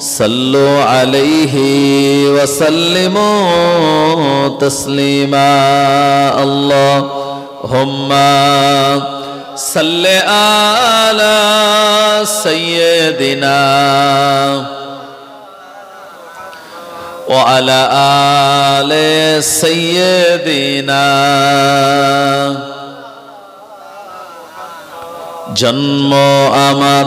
صلوا عليه وسلموا تسليما اللهم صل على سيدنا وعلى آل سيدنا জন্ম আমার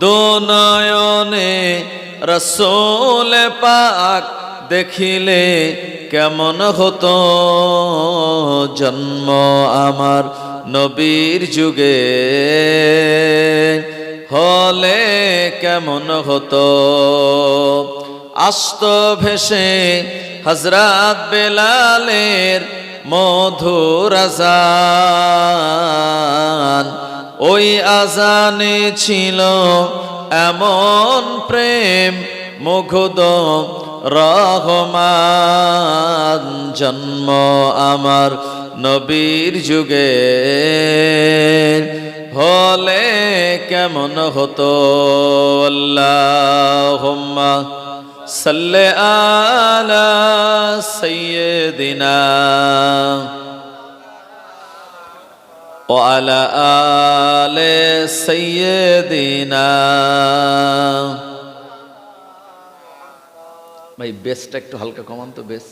দুনয়নে রসোল পাক দেখিলে কেমন হতো জন্ম আমার নবীর যুগে। হলে কেমন হতো? আস্ত ভেসে হজরত বেলালের মধুর ওই আজানে ছিল এমন প্রেম মুগ্ধ, রহমান জন্ম আমার নবীর যুগে। হলে কেমন হতো আল্লাহ সাল্লে আলা সৈয়দিনা وعلى آل سيدنا ভাই বেসটা একটু হালকা কমান তো বেশ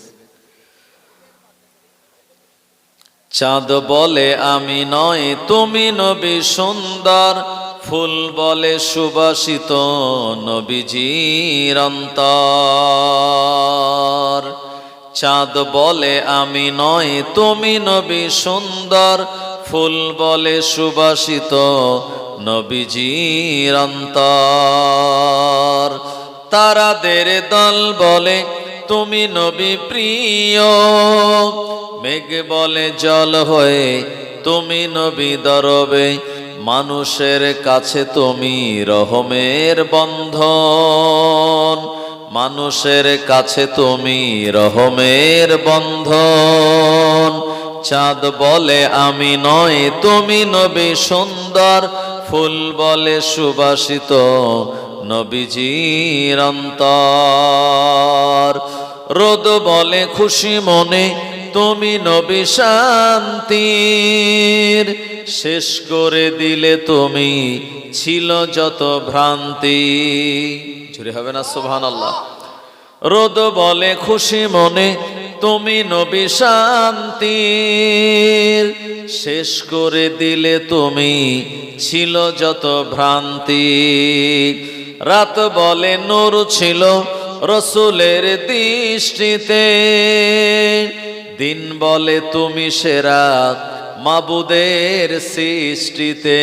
চাঁদ বলে আমি নয় তুমি নবী সুন্দর ফুল বলে সুবাসিত নবীজির অন্তর চাঁদ বলে আমি নয় তুমি নবী সুন্দর ফুল বলে সুবাসিত নবীজির অন্তর। তারাদের দল বলে, তুমি নবী প্রিয়। মেঘ বলে, জল হয়ে তুমি নবী দরবে। মানুষের কাছে তুমি রহমের বন্ধন। মানুষের কাছে তুমি রহমের বন্ধন। চাঁদ বলে আমি নয়, তুমি নবী সুন্দর। ফুল বলে সুবাসিত নবীজির অন্তর। রোদ বলে খুশি মনে, তুমি নবী শান্তির। শেষ করে দিলে তুমি ছিল যত ভ্রান্তি। ঝুরে হবে না সোভান আল্লাহ রোদ বলে খুশি মনে তুমি নবী শান্তির। শেষ করে দিলে তুমি ছিল যত ভ্রান্তি রাত বলে নূর ছিল রসুলের দৃষ্টিতে। দিন বলে তুমি সেরা মাবুদের সৃষ্টিতে।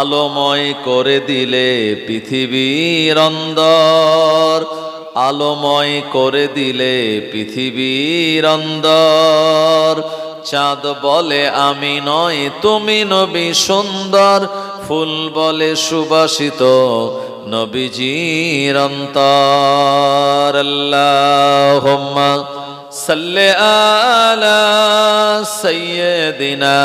আলোময় করে দিলে পৃথিবীর অন্দর। আলোময় করে দিলে পৃথিবীর অন্দর। চাঁদ বলে, আমি নয়, তুমি নবী সুন্দর। ফুল বলে, সুবাসিত নবীজির অন্তর। আল্লাহুম্মা সাল্লি আলা সাইয়্যিদিনা।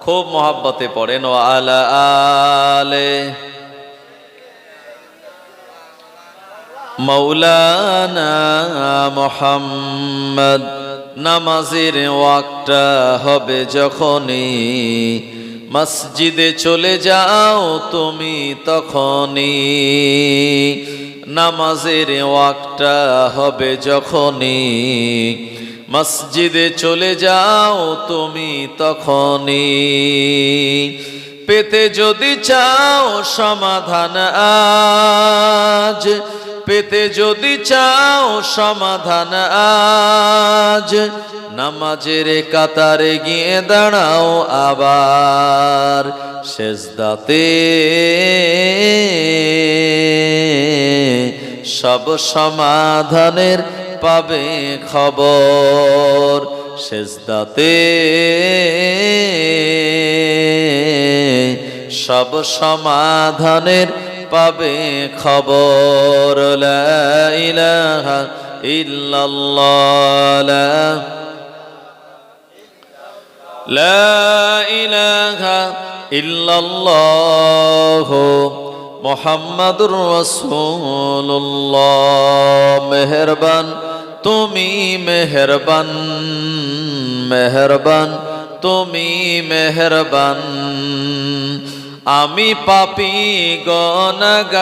খুব মহাব্বতে পড়েন ও আলা আলে মৌলানা মোহাম্মদ, নামাজের ওয়াকটা হবে যখনই। মসজিদে চলে যাও তুমি তখনই। নামাজের ওয়াকটা হবে যখনই। মসজিদে চলে যাও তুমি তখনই। পেতে যদি চাও সমাধান আজ পেতে যদি চাও সমাধান আজ, নামাজের কাতারে গিয়ে দাঁড়াও আবার শেষদাতে সব সমাধানের পাবে খবর শেষদাতে সব সমাধানের পাবে খবর ইলাহা ইল্লাল্লাহ, লা ইলাহা ইল্লাল্লাহ, মোহাম্মদুর রসুল্লাহ মেহরবান, তুমি মেহরবান মেহরবান, তুমি মেহরবান। আমি পাপি গনগার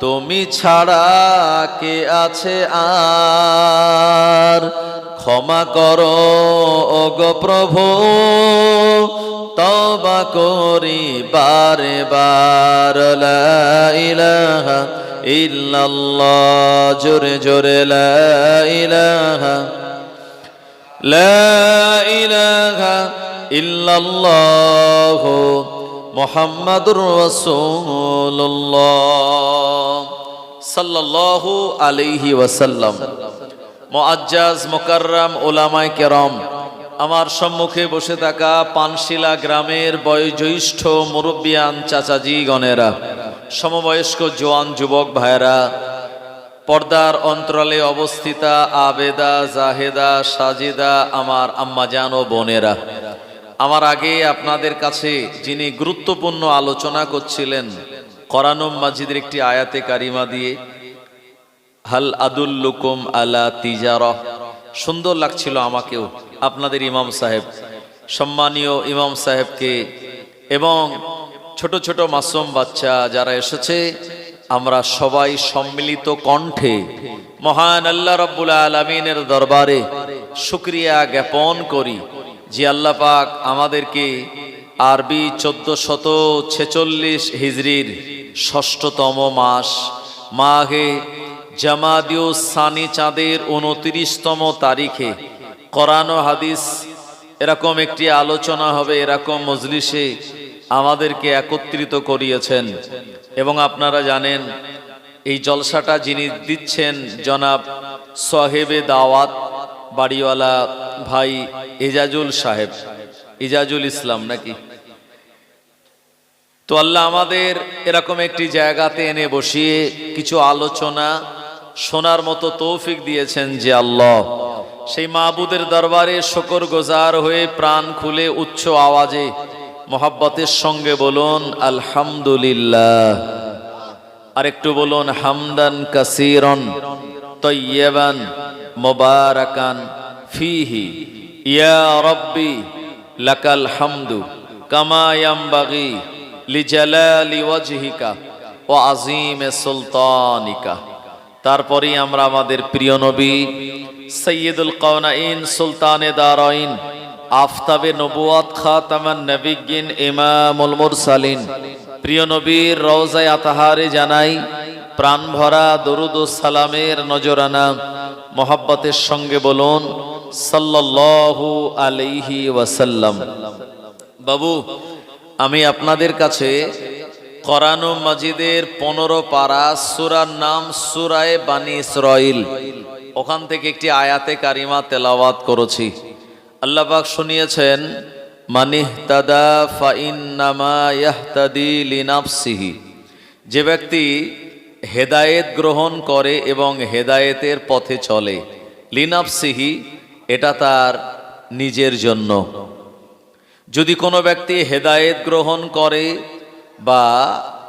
তুমি ছাড়া কে আছে আর? ক্ষমা করো ওগো প্রভু তবা করি বারে বার জোরে জোরে লা ইল্লাল্লাহ মুহাম্মাদুর রাসূলুল্লাহ সাল্লাল্লাহু আলাইহি ওয়াসাল্লাম। মুআজ্জাজ, মুকাররম ওলামায়ে কেরাম, আমার সম্মুখে বসে থাকা পানশিলা গ্রামের বয়োজ্যেষ্ঠ মুরব্বিয়ান চাচাজি গণেরা সমবয়স্ক জোয়ান যুবক ভাইরা পর্দার অন্তরালে অবস্থিতা আবেদা, জাহেদা, সাজিদা, আমার আম্মাজান ও বোনেরা আমার আগে আপনাদের কাছে যিনি গুরুত্বপূর্ণ আলোচনা করছিলেন করানম মাজিদের একটি আয়াতে কারিমা দিয়ে, হাল আদুল্লুকুম আলা তিজারহ সুন্দর লাগছিল আমাকেও, আপনাদের ইমাম সাহেব, সম্মানীয় ইমাম সাহেবকে, এবং ছোট ছোট মাসুম বাচ্চা যারা এসেছে, আমরা সবাই সম্মিলিত কণ্ঠে মহান আল্লাহ রব্বুল আলমিনের দরবারে শুক্রিয়া জ্ঞাপন করি। যে আল্লাহ পাক আমাদেরকে আরবি চোদ্দ শত ছেচল্লিশ হিজড়ির ষষ্ঠতম মাস, মাঘে জামাদিও সানি চাঁদের উনত্রিশতম তারিখে কোরআন হাদিস এরকম একটি আলোচনা হবে, এরকম মজলিসে আমাদেরকে একত্রিত করিয়েছেন। এবং আপনারা জানেন, এই জলসাটা যিনি দিচ্ছেন জনাব সাহেবে দাওয়াত বাড়িওয়ালা ভাই এজাজুল সাহেব। ইজাজুল ইসলাম নাকি? তো আল্লাহ আমাদের এরকম একটি জায়গাতে এনে বসিয়ে কিছু আলোচনা শোনার মতো তৌফিক দিয়েছেন যে আল্লাহ, সেই মাহবুদের দরবারে শকর গোজার হয়ে প্রাণ খুলে উচ্চ আওয়াজে মোহাব্বতের সঙ্গে বলুন, আলহামদুলিল্লাহ। আর একটু বলুন, হামদান কাসিরন তৈয়বান। মোবারকান ফিহি। ইয়া রব্বি লাকাল হামদু কামায়াম্বাগি লিজালালি ওয়াজহিকা ও আজিমে সুলতানিকা। তারপরে আমরা আমাদের প্রিয় নবী সৈয়দুল কওনাইন সুলতানে দারাইন, আফতাবে নবুয়াত খাতামান নবিগিন ইমামুল মুরসালিন। প্রিয় নবীর রওজায় আতাহারে জানাই প্রাণ ভরা দরুদ সালামের নজরানা মোহাব্বতের সঙ্গে বলুন, সাল্লাল্লাহু আলাইহি ওয়াসাল্লাম। বাবু, আমি আপনাদের কাছে করানো মাজিদের পনেরো পারা সুরার নাম সুরায় বানি ইসরাইল ওখান থেকে একটি আয়াতে কারিমা তেলাওয়াত করেছি। আল্লাহ পাক শুনিয়েছেন মানিহতাদা ফাইন্নামা ইয়াহতাদি লিনাফসিহি। যে ব্যক্তি হেদায়েত গ্রহণ করে এবং হেদায়েতের পথে চলে। লিনাফসিহি, এটা তার নিজের জন্য। যদি কোনো ব্যক্তি হেদায়েত গ্রহণ করে বা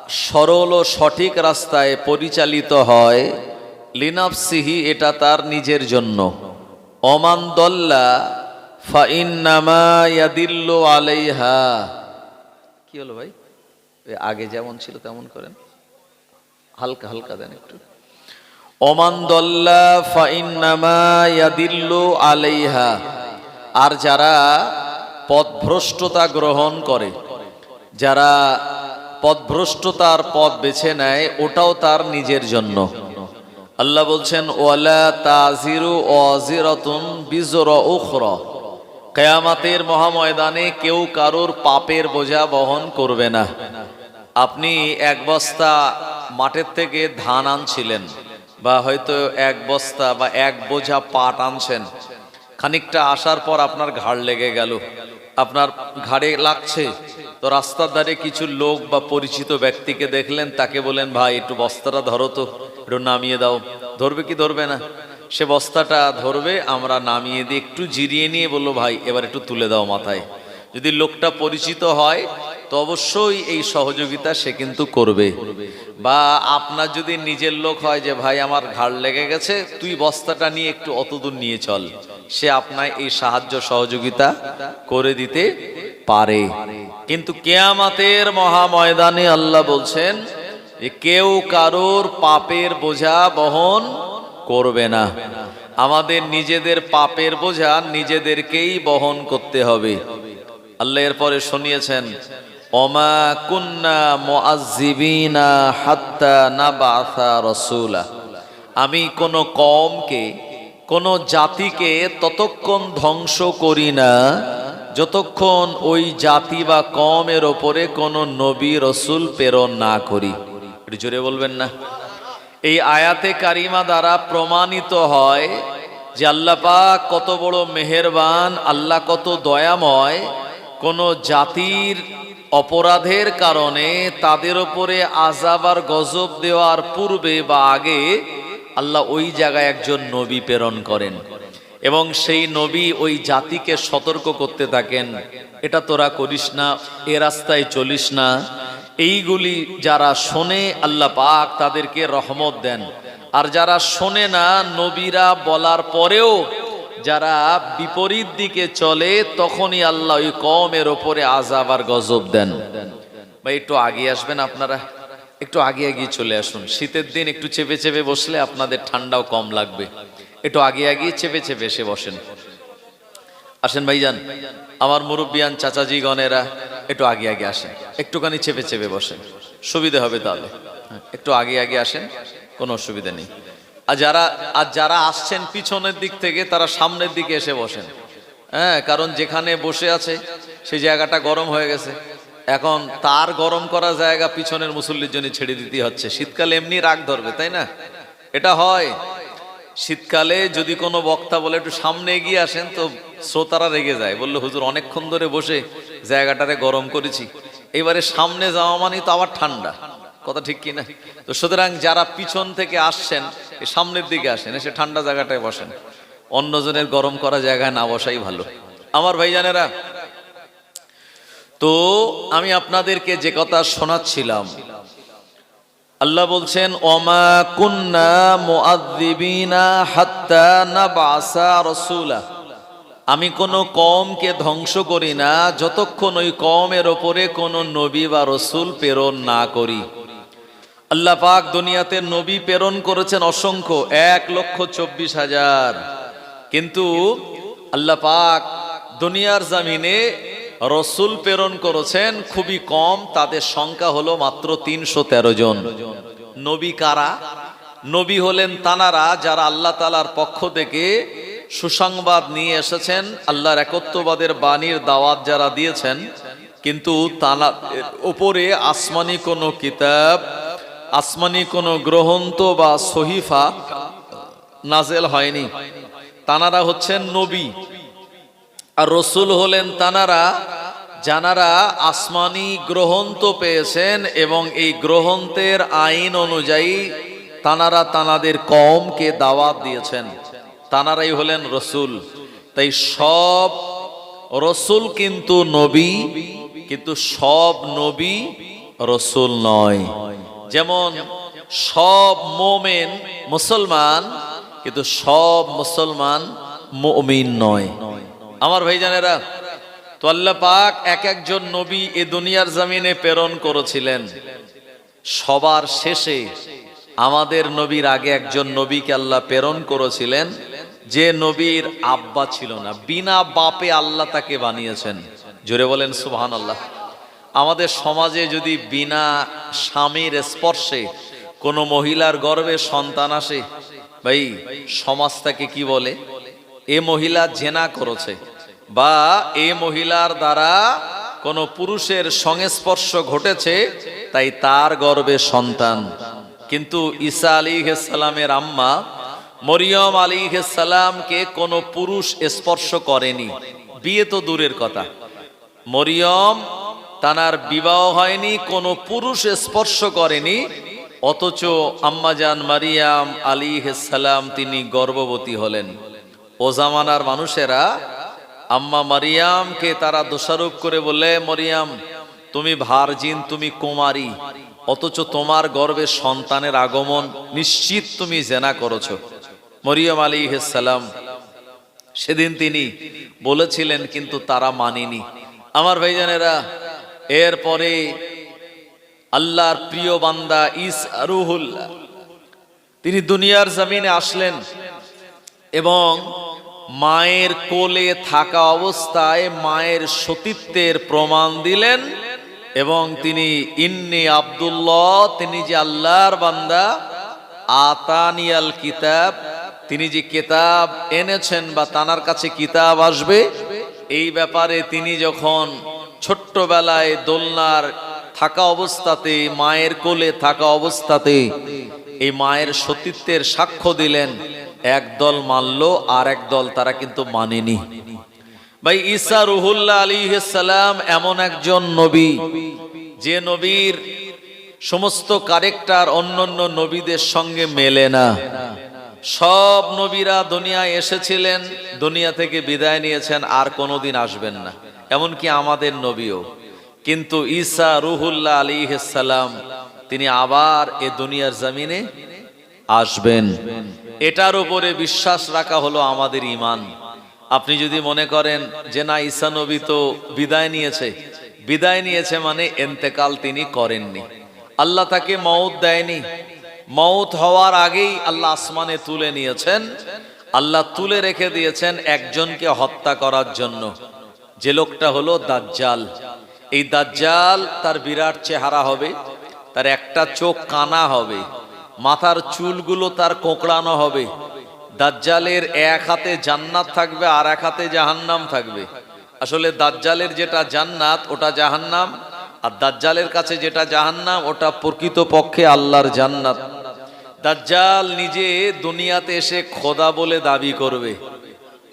সরল ও সঠিক রাস্তায় পরিচালিত হয়, লিনাফসিহি, এটা তার নিজের জন্য। অমান দল্লা, ফাইন্নামা ইয়াদিল্লু আলাইহা। কি হলো ভাই? আগে যেমন ছিল তেমন করেন। হালকা হালকা দেন একটু। ওমান দল্লা ফাইন্নামা ইয়াদিল্লু আলাইহা। আর যারা পথভ্রষ্টতা গ্রহণ করে, যারা পথভ্রষ্টতার পথ বেছে নেয়, ওটাও তার নিজের জন্য। আল্লাহ বলছেন, ওয়ালা তাজিরু ওয়াজিরাতুন বিজরা উখরা। কেয়ামাতের মহাময়দানে কেউ কারোর পাপের বোঝা বহন করবে না। আপনি এক বস্তা মাঠের থেকে ধান আনছিলেন বা হয়তো এক বস্তা বা এক বোঝা পাট আনছেন। খানিকটা আসার পর আপনার ঘাড় লেগে গেল। আপনার ঘাড়ে লাগছে। তো রাস্তার ধারে কিছু লোক বা পরিচিত ব্যক্তিকে দেখলেন, তাকে বলেন ভাই, একটু বস্তাটা ধরো তো, একটু নামিয়ে দাও। ধরবে কি ধরবে না? সে বস্তাটা ধরবে, আমরা নামিয়ে দিয়ে একটু জিরিয়ে নিয়ে, বলল, ভাই, এবার একটু তুলে দাও মাথায়। যদি লোকটা পরিচিত হয়, তো অবশ্যই এই সহযোগিতা সে কিন্তু করবে। বা আপনার যদি নিজের লোক হয় যে, ভাই, আমার ঘাড় লেগে গেছে, তুই বস্তাটা নিয়ে একটু অতদূর নিয়ে চল। সে আপনার এই সাহায্য সহযোগিতা করে দিতে পারে। কিন্তু কেয়ামাতের মহাময়দানে আল্লাহ বলছেন যে, কেউ কারোর পাপের বোঝা বহন করবে না। আমাদের নিজেদের পাপের বোঝা নিজেদেরকেই বহন করতে হবে। আল্লাহ এরপরে শুনিয়েছেন অমা কুন্না মুআজ্জিবিনা হাত্তা নাবাসা রাসূলা। আমি কোন কমকে কোন জাতিকে ততক্ষণ ধ্বংস করি না, যতক্ষণ ওই জাতি বা কমের ওপরে কোনো নবী রসুল প্রেরণ না করি। একটু জোরে বলবেন না? এই আয়াতে কারিমা দ্বারা প্রমাণিত হয় যে আল্লাপা কত বড় মেহেরবান, আল্লাহ কত দয়াময় কোন জাতির অপরাধের কারণে তাদের ওপরে আজাব আর গজব দেওয়ার পূর্বে বা আগে আল্লাহ ওই জায়গায় একজন নবী প্রেরণ করেন এবং সেই নবী ওই জাতিকে সতর্ক করতে থাকেন। এটা তোরা করিস না, এ রাস্তায় চলিস না। এইগুলি যারা শোনে, আল্লাহ পাক তাদেরকে রহমত দেন। আর যারা শোনে না, নবীরা বলার পরেও যারা বিপরীত দিকে চলে, তখনই আল্লাহ ওই কমের ওপরে আজাব আর গজব দেন। বা একটু আগে আসবেন আপনারা? একটু আগে এগিয়ে চলে আসুন। শীতের দিন একটু চেপে চেপে বসলে আপনাদের ঠান্ডাও কম লাগবে। একটু আগে আগে চেপে চেপে এসে বসেন। আসেন ভাইজান, আমার মুরব্বিয়ান চাচাজি গণেরা একটু আগে আগে আসেন। একটুখানি চেপে চেপে বসেন। সুবিধা হবে তাহলে। একটু আগে আগে আসেন, কোনো অসুবিধা নেই। আর যারা আর যারা আসছেন পিছনের দিক থেকে, তারা সামনের দিকে এসে বসেন। হ্যাঁ কারণ যেখানে বসে আছে, সেই জায়গাটা গরম হয়ে গেছে। এখন তার গরম করা জায়গা পিছনের মুসল্লির জন্য ছেড়ে দিতে হচ্ছে। শীতকালে এমনি রাগ ধরবে, তাই না? এটা হয়। শীতকালে যদি কোনো বক্তা বলে, একটু সামনে এগিয়ে আসেন, তো শ্রোতারা রেগে যায়। বলল, হুজুর, অনেকক্ষণ ধরে বসে জায়গাটারে গরম করেছি। এবারে সামনে যাওয়া মানে তো আবার ঠান্ডা। কথা ঠিক কি না তো সুতরাং যারা পিছন থেকে আসছেন সামনের দিকে আসেন, এসে ঠান্ডা জায়গাটায় বসেন। অন্যজনের গরম করা জায়গায় না বসাই ভালো। আমার ভাই ভাইজানেরা, তো আমি আপনাদেরকে যে কথা শোনাচ্ছিলাম, আল্লাহ বলছেন, ওমা কুন্না মুআদ্দিবিনা হাত্তা নাবাসা রাসূলা। আমি কোনো কমকে ধ্বংস করি না, যতক্ষণ ওই কমের ওপরে কোনো নবী বা রসুল প্রেরণ না করি। আল্লাহ পাক দুনিয়াতে নবী প্রেরণ করেছেন অসংখ্য, এক লক্ষ চব্বিশ হাজার। কিন্তু আল্লাহ পাক দুনিয়ার জামিনে রসুল প্রেরণ করেছেন খুবই কম, তাদের সংখ্যা হলো মাত্র তিনশো তেরো জন। নবী কারা? নবী হলেন তানারা যারা আল্লাহ তালার পক্ষ থেকে সুসংবাদ নিয়ে এসেছেন, আল্লাহর একত্ববাদের বাণীর দাওয়াত যারা দিয়েছেন। কিন্তু তানা ওপরে আসমানি কোনো কিতাব আসমানি কোনো গ্রহন্ত বা সহিফা নাজেল হয়নি। তানারা হচ্ছেন নবী। আর রসুল হলেন তানারা জানারা আসমানি গ্রহন্ত পেয়েছেন এবং এই গ্রহন্তের আইন অনুযায়ী তানারা তানাদের কমকে দাওয়াত দিয়েছেন। তানারাই হলেন রসুল। তাই সব রসুল কিন্তু নবী, কিন্তু সব নবী রসুল নয়। যেমন সব মোমেন মুসলমান, কিন্তু সব মুসলমান মুমিন নয়। আমার ভাইজানেরা, তো আল্লাহ পাক এক একজন নবী এ দুনিয়ার জমিনে প্রেরণ করেছিলেন। সবার শেষে আমাদের নবীর আগে একজন নবীকে আল্লাহ প্রেরণ করেছিলেন। যে নবীর আব্বা ছিল না, বিনা বাপে আল্লাহ তাকে বানিয়েছেন। জোরে বলেন সুবহান আল্লাহ আমাদের সমাজে যদি বিনা স্বামীর স্পর্শে কোনো মহিলার গর্বে সন্তান আসে, ভাই, সমাজ তাকে কি বলে? এ মহিলা জেনা করেছে বা এ মহিলার দ্বারা কোনো পুরুষের সংস্পর্শ ঘটেছে, তাই তার গর্ভে সন্তান। কিন্তু ঈসা আলী সালামের আম্মা মরিয়ম আলী সালামকে কোনো পুরুষ স্পর্শ করেনি। বিয়ে তো দূরের কথা। মরিয়ম তানার বিবাহ হয়নি, কোনো পুরুষ স্পর্শ করেনি, অথচ আম্মাজান মারিয়াম আলী সালাম তিনি গর্ভবতী হলেন। ও জামানার মানুষেরা আম্মা মারিয়ামকে তারা দোষারোপ করে বলে মরিয়াম, তুমি ভার্জিন, তুমি কুমারী, অথচ তোমার গর্ভে সন্তানের আগমন নিশ্চিত তুমি জেনা করেছ। মরিয়ম আলী সালাম সেদিন তিনি বলেছিলেন, কিন্তু তারা মানেনি। আমার ভাইজানেরা এরপরে আল্লাহর প্রিয় বান্দা ইস রুহুল্লাহ তিনি দুনিয়ার জমিনে আসলেন এবং মায়ের কোলে থাকা অবস্থায় মায়ের সতীত্বের প্রমাণ দিলেন এবং তিনি ইন্নি আব্দুল্লাহ, তিনি যে আল্লাহর বান্দা আতানিয়াল কিতাব, তিনি যে কিতাব এনেছেন বা তানার কাছে কিতাব আসবে, এই ব্যাপারে তিনি যখন ছোট্টবেলায় দোলনার থাকা অবস্থাতে মায়ের কোলে থাকা অবস্থাতে এই মায়ের সতীত্বের সাক্ষ্য দিলেন, এক দল মানল আর এক দল তারা কিন্তু মানেনি। ভাই, ঈসা রুহুল্লাহ আলী সালাম এমন একজন নবী, যে নবীর সমস্ত কারেক্টার অন্যান্য নবীদের সঙ্গে মেলে না। সব নবীরা দুনিয়ায় এসেছিলেন, দুনিয়া থেকে বিদায় নিয়েছেন, আর কোনোদিন আসবেন না। এমনকি আমাদের নবীও। কিন্তু ঈসা রুহুল্লাহ আলী সালাম, তিনি আবার এ দুনিয়ার জমিনে আসবেন। এটার উপরে বিশ্বাস রাখা হলো আমাদের ইমান আপনি যদি মনে করেন যে না, ঈসা নবী তো বিদায় নিয়েছে। বিদায় নিয়েছে মানে এন্তেকাল তিনি করেননি। আল্লাহ তাকে মৌত দেয়নি। মৌত হওয়ার আগেই আল্লাহ আসমানে তুলে নিয়েছেন। আল্লাহ তুলে রেখে দিয়েছেন একজনকে হত্যা করার জন্য। যে লোকটা হলো দাজ্জাল। এই দাজ্জাল তার বিরাট চেহারা হবে, তার একটা চোখ কানা হবে, মাথার চুলগুলো তার কোঁকড়ানো হবে। দাজ্জালের এক হাতে জান্নাত থাকবে, আর এক হাতে জাহান্নাম থাকবে। আসলে দাজ্জালের যেটা জান্নাত, ওটা জাহান্নাম, আর দাজ্জালের কাছে যেটা জাহান্নাম, ওটা প্রকৃত পক্ষে আল্লাহর জান্নাত। দাজ্জাল নিজে দুনিয়াতে এসে খোদা বলে দাবি করবে।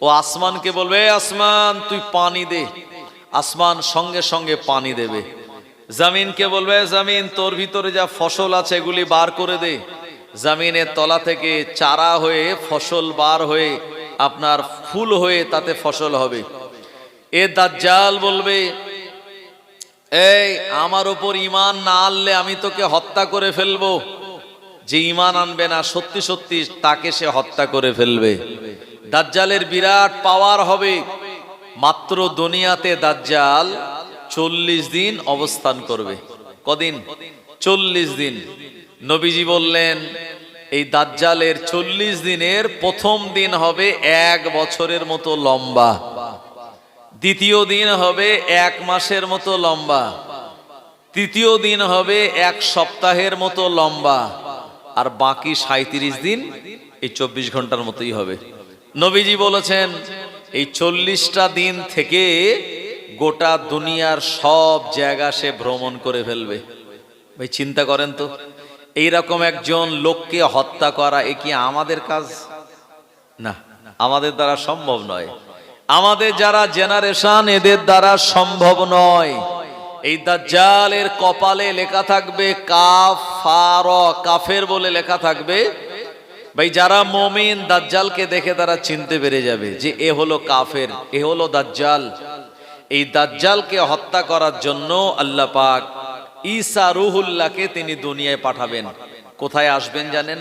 ও আসমানকে বলবে, "এ আসমান, তুই পানি দে। আসমান সঙ্গে সঙ্গে পানি দেবে। জামিনকে বলবে "এ জামিন, তোর ভিতরে যা ফসল আছে, এগুলি বার করে দে। জামিনের তলা থেকে চারা হয়ে ফসল বার হয়ে আপনার ফুল হয়ে তাতে ফসল হবে। এ দাজ্জাল বলবে, এই, আমার ওপর ইমান না আনলে আমি তোকে হত্যা করে ফেলব। যে ইমান আনবে না, সত্যি সত্যি তাকে সে হত্যা করে ফেলবে। দাজ্জালের বিরাট পাওয়ার হবে। মাত্র দুনিয়াতে দাজ্জাল চল্লিশ দিন অবস্থান করবে। কদিন? চল্লিশ দিন। নবীজি বললেন, এই দাজ্জালের চল্লিশ দিনের প্রথম দিন হবে এক বছরের মতো লম্বা। দ্বিতীয় দিন হবে এক মাসের মতো লম্বা। তৃতীয় দিন হবে এক সপ্তাহের মতো লম্বা। আর বাকি সাঁত্রিশ দিন এই চব্বিশ ঘণ্টার মতোই হবে। নবীজি বলেছেন, এই চল্লিশটা দিন থেকে গোটা দুনিয়ার সব জায়গা সে ভ্রমণ করে ফেলবে। ভাই, চিন্তা করেন তো, এইরকম একজন লোককে হত্যা করা এ কি আমাদের কাজ? না, আমাদের দ্বারা সম্ভব নয়। আমাদের যারা জেনারেশন, এদের দ্বারা সম্ভব নয়। এই দাজ্জালের কপালে লেখা থাকবে কাফার কাফের বলে লেখা থাকবে ভাই, যারা মমিন দাজ্জালকে দেখে তারা চিনতে পেরে যাবে যে এ হলো কাফের, এ হলো দাজ্জাল। এই দাজ্জালকে হত্যা করার জন্য আল্লাহ পাক ঈসা রুহুল্লাহকে তিনি দুনিয়ায় পাঠাবেন। কোথায় আসবেন জানেন?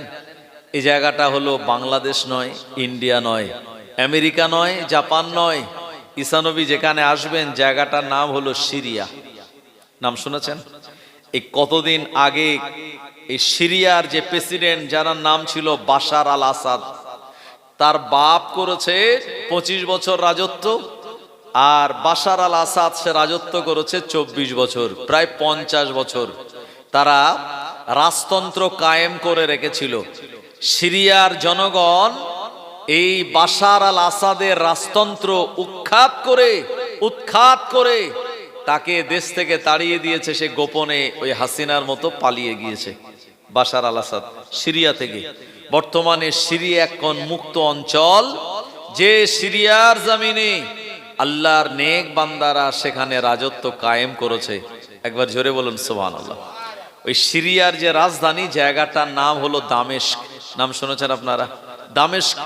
এই জায়গাটা হলো বাংলাদেশ নয়, ইন্ডিয়া নয়, আমেরিকা নয়, জাপান নয়। ঈসানবী যেখানে আসবেন, জায়গাটার নাম হলো সিরিয়া। নাম শুনেছেন? এই কতদিন আগে এই সিরিয়ার যে প্রেসিডেন্ট, যার নাম ছিল বাশার আল আসাদ, তার বাপ করেছে পঁচিশ বছর রাজত্ব আর বাশার আল আসাদ সে রাজত্ব করেছে চব্বিশ বছর, প্রায় পঞ্চাশ বছর। তারা রাজতন্ত্র কায়েম করে রেখেছিল। সিরিয়ার জনগণ এই বাশার আল আসাদের রাজতন্ত্র উৎখাত করে উৎখাত করে তাকে দেশ থেকে তাড়িয়ে দিয়েছে, সে গোপনে ওই হাসিনার মতো পালিয়ে গিয়েছে। বাশার আল আসাদ সিরিয়া থেকে। বর্তমানে সিরিয়া এখন মুক্ত অঞ্চল। যে সিরিয়ার জামিনে আল্লাহর নেক বান্দারা সেখানে রাজত্ব কায়েম করেছে। একবার জোরে বলুন সোহান আল্লাহ ওই সিরিয়ার যে রাজধানী জায়গাটার নাম হলো দামেস্ক। নাম শুনেছেন আপনারা? দামেস্ক।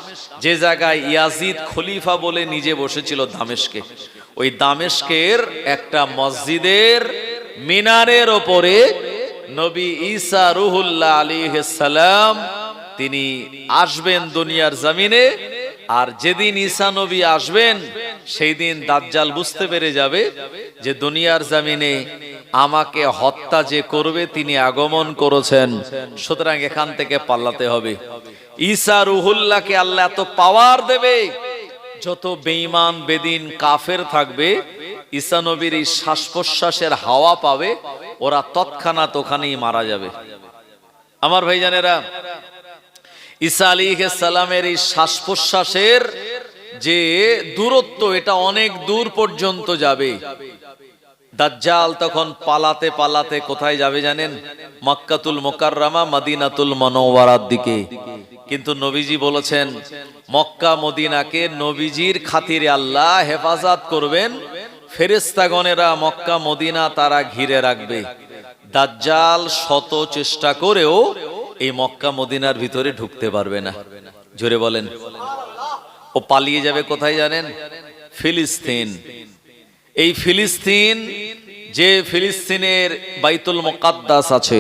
যে জায়গায় ইয়াজিদ খলিফা বলে নিজে বসেছিল দামেস্কে। ওই দামেস্কের একটা মসজিদের মিনারের ওপরে নবী ঈসা রুহুল্লাহ আলী সালাম, তিনি আসবেন দুনিয়ার জমিনে, আর যেদিন ঈসা নবী আসবেন সেই দিন দাজ্জাল বুঝতে পেরে যাবে যে দুনিয়ার জামিনে আমাকে হত্যা যে করবে তিনি আগমন করেছেন। সুতরাং এখান থেকে পাল্লাতে হবে। ঈসা রুহুল্লাহকে আল্লাহ এত পাওয়ার দেবে, যত বেঈমান, বেদিন, কাফের থাকবে, ঈসা নবীর এই শ্বাস প্রশ্বাসের হাওয়া পাবে ওরা তৎক্ষণাৎ ওখানেই মারা যাবে। আমার ভাইজানেরা, ঈসা আলী সালামের এই শ্বাস প্রশ্বাসের যে দূরত্ব, এটা অনেক দূর পর্যন্ত যাবে। দাজ্জাল তখন পালাতে পালাতে কোথায় যাবে জানেন? মক্কাতুল মোকাররামা, মদিনাতুল মনোয়ারার দিকে। কিন্তু নবীজি বলেছেন, মক্কা মদিনাকে নবীজির খাতিরে আল্লাহ হেফাজত করবেন ফেরেস্তাগণেরা মক্কা, মদিনা তারা ঘিরে রাখবে। দাজ্জাল শত চেষ্টা করেও এই মক্কা, মদিনার ভিতরে ঢুকতে পারবে না। জোরে বলেন। ও পালিয়ে যাবে কোথায় জানেন? ফিলিস্তিন। এই ফিলিস্তিন, যে ফিলিস্তিনের বাইতুল মোকাদ্দাস আছে,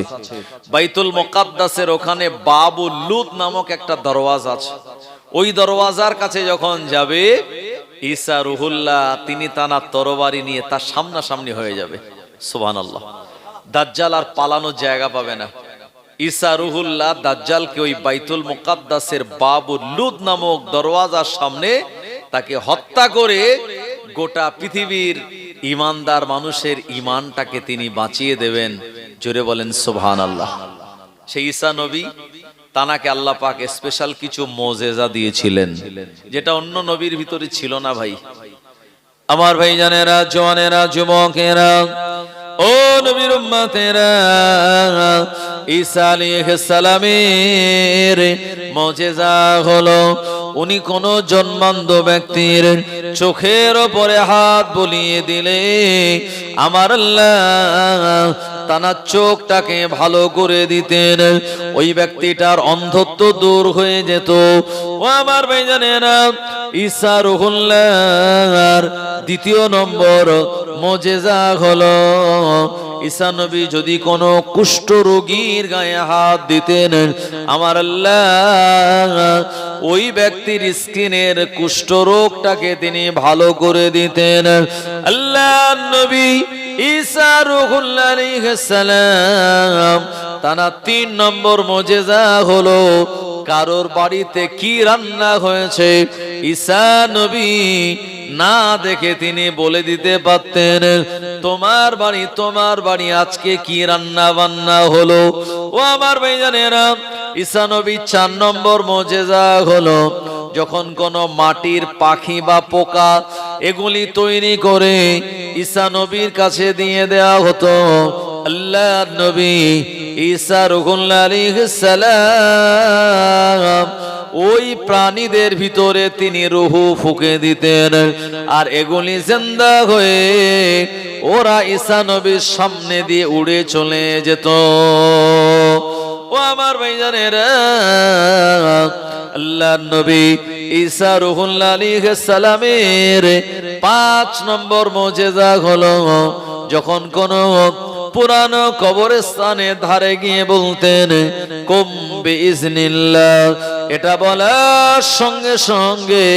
বাইতুল মোকাদ্দাসের ওখানে বাবু লুত নামক একটা দরওয়াজ আছে। ওই দরওয়াজার কাছে যখন যাবে ঈসা রুহুল্লাহ, তিনি তানা তরবারি নিয়ে তার সামনাসামনি হয়ে যাবে। সুবহান আল্লাহ দাজ্জাল আর পালানোর জায়গা পাবে না। ঈসা রুহুল্লাহ দাজ্জালকে ওই বাইতুল মুকাদ্দাসের বাবু লুদ নামক দরওয়াজার সামনে তাকে হত্যা করে গোটা পৃথিবীর ইমানদার মানুষের ইমানটাকে তিনি বাঁচিয়ে দেবেন। জোরে বলেন সুবহান আল্লাহ সেই ঈসা নবী তানাকে আল্লাহ পাক স্পেশাল কিছু মোজেজা দিয়েছিলেন, যেটা অন্য নবীর ভিতরে ছিল না ভাই। আমার ভাই জানেরা জওয়ানেরা, যুবকেরা, ও নবীর উম্মতেরা, ঈসা আলাইহিস সালামের মুজিজা হলো, উনি কোন জন্মান্ধ ব্যক্তির চোখের ওপরে হাত বুলিয়ে দিলে, আমার আল্লাহ তানার চোখটাকে ভালো করে দিতেন। ওই ব্যক্তিটার অন্ধত্ব দূর হয়ে যেত। ও আমার ভাইজানেরা, ঈসা রুহুল্লাহর দ্বিতীয় নম্বর মজেজা হলো, ঈসা নবী যদি কোনো কুষ্ঠ রোগীর গায়ে হাত দিতেন, আমার আল্লাহ ওই ব্যক্তির স্কিনের কুষ্ঠ রোগটাকে তিনি ভালো করে দিতেন। আল্লাহ নবী ঈসা রুহুল্লাহ আলাইহিস সালাম তারা তিন নম্বর মজেজা হলো কারোর বাড়িতে কি রান্না হয়েছে? ঈসা নবী না দেখে তিনি বলে দিতে পারতেন, তোমার বাড়ি তোমার বাড়ি আজকে কি রান্না বান্না হলো? ও আমার ভাইজানেরা, ঈসা নবী চার নম্বর মজেজা হলো, যখন কোন মাটির পাখি বা পোকা এগুলি তৈরি করে ঈসা নবীর কাছে দিয়ে দেয়া হতো আল্লাহ নবী ঈসা সালাম ওই প্রাণীদের ভিতরে তিনি রুহু ফুকে দিতেন। আর এগুলি জিন্দা হয়ে ওরা ঈসা নবীর সামনে দিয়ে উড়ে চলে যেত। ও আমার ভাইজানেরা আল্লাহ নবী ঈসা রুহুল্লাহ আলাইহিস সালামের পাঁচ নম্বর মজেজা হলো, যখন কোন পুরানো কবরস্থানে ধারে গিয়ে বলতেন কুম্বে ইজনিল্লাহ এটা বলার সঙ্গে সঙ্গে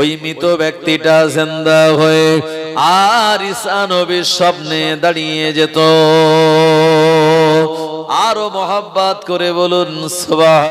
ওই মৃত ব্যক্তিটা জেন্দা হয়ে আর ইসানবির নবীর স্বপ্নে দাঁড়িয়ে যেত। আরও মহাব্বাত করে বলুন, সুবহান